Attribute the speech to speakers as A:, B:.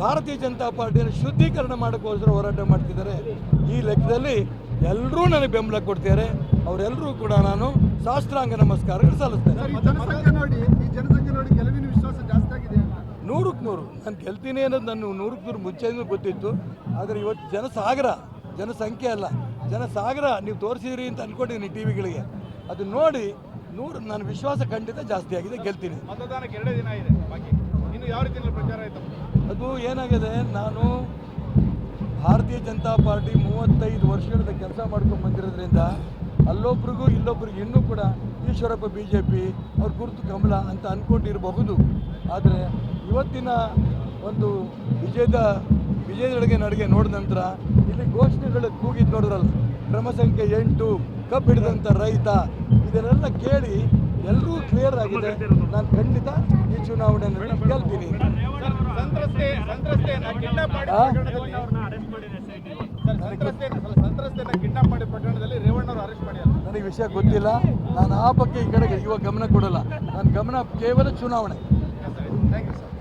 A: ಭಾರತೀಯ ಜನತಾ ಪಾರ್ಟಿಯನ್ನು ಶುದ್ಧೀಕರಣ ಮಾಡೋಕ್ಕೋಸ್ಕರ ಹೋರಾಟ ಮಾಡ್ತಿದ್ದಾರೆ. ಈ ಲೆಕ್ಕದಲ್ಲಿ ಎಲ್ಲರೂ ನನಗೆ ಬೆಂಬಲ ಕೊಡ್ತಿದ್ದಾರೆ. ಅವರೆಲ್ಲರೂ ಕೂಡ ನಾನು ಶಾಸ್ತ್ರಾಂಗ ನಮಸ್ಕಾರಗಳು ಸಲ್ಲಿಸ್ತೇನೆ.
B: ಜನಸಂಖ್ಯೆ ನೋಡಿ ಈ ಜನಸಂಖ್ಯೆ ನೋಡಿ ಗೆಲುವಿನ ವಿಶ್ವಾಸ ಜಾಸ್ತಿ ಆಗಿದೆ ಅಂತ.
A: ನೂರಕ್ಕೆ ನೂರು. ನಾನು ಗೆಲ್ತೀನಿ ಅನ್ನೋದು ನಾನು ನೂರಕ್ಕೆ ನೂರು ಮುಂಚೆಯಿಂದ ಗೊತ್ತಿತ್ತು. ಆದರೆ ಇವತ್ತು ಜನಸಾಗರ ಜನಸಂಖ್ಯೆ ಅಲ್ಲ. ಜನಸಾಗರ ನೀವು ತೋರಿಸಿದ್ರಿ ಅಂತ ಅಂದ್ಕೊಂಡಿದ್ದೀನಿ ಟಿ ವಿಗಳಿಗೆ. ಅದು ನೋಡಿ ನೂರು ನನ್ನ ವಿಶ್ವಾಸ ಖಂಡಿತ ಜಾಸ್ತಿ ಆಗಿದೆ ಗೆಲ್ತೀನಿ.
C: ಮತದಾನಕ್ಕೆ ಎರಡೇ ದಿನ ಇದೆ. ಬಾಕಿ. ಇನ್ನು ಯಾವ ರೀತಿಯಲ್ಲಿ ಪ್ರಚಾರ ಆಯ್ತು?
A: ಏನಾಗಿದೆ? ನಾನು ಭಾರತೀಯ ಜನತಾ ಪಾರ್ಟಿ ಮೂವತ್ತೈದು ವರ್ಷಗಳಿಂದ ಕೆಲಸ ಮಾಡ್ಕೊಂಡು ಬಂದಿರೋದ್ರಿಂದ ಅಲ್ಲೊಬ್ರಿಗೂ ಇಲ್ಲೊಬ್ರಿಗೆ ಇನ್ನೂ ಕೂಡ ಈಶ್ವರಪ್ಪ ಬಿ ಜೆ ಪಿ ಅವ್ರ ಗುರುತು ಕಮಲ ಅಂತ ಅಂದ್ಕೊಂಡಿರಬಹುದು ಆದರೆ ಇವತ್ತಿನ ಒಂದು ವಿಜಯದ ವಿಜಯದೊಳಗೆ ನಡಿಗೆ ನೋಡಿದ ನಂತರ ಇಲ್ಲಿ ಘೋಷಣೆಗಳು ಕೂಗಿದ್ದು ನೋಡಿದ್ರಲ್ಲ, ಕ್ರಮ ಸಂಖ್ಯೆ ಎಂಟು, ಕಬ್ಬು ಹಿಡಿದಂಥ ರೈತ, ಇದನ್ನೆಲ್ಲ ಕೇಳಿ ಎಲ್ಲರೂ ಕ್ಲಿಯರ್ ಆಗಿದೆ. ನಾನು ಖಂಡಿತ ಈ ಚುನಾವಣೆಯನ್ನು ಗೆಲ್ತೀನಿ ನನಗೆ ವಿಷಯ ಗೊತ್ತಿಲ್ಲ. ನಾನು ಆ ಬಗ್ಗೆ ಈ ಕಡೆಗೆ ಇವಾಗ ಗಮನ ಕೊಡಲ್ಲ. ನನ್ನ ಗಮನ ಕೇವಲ ಚುನಾವಣೆ.
C: Thank you sir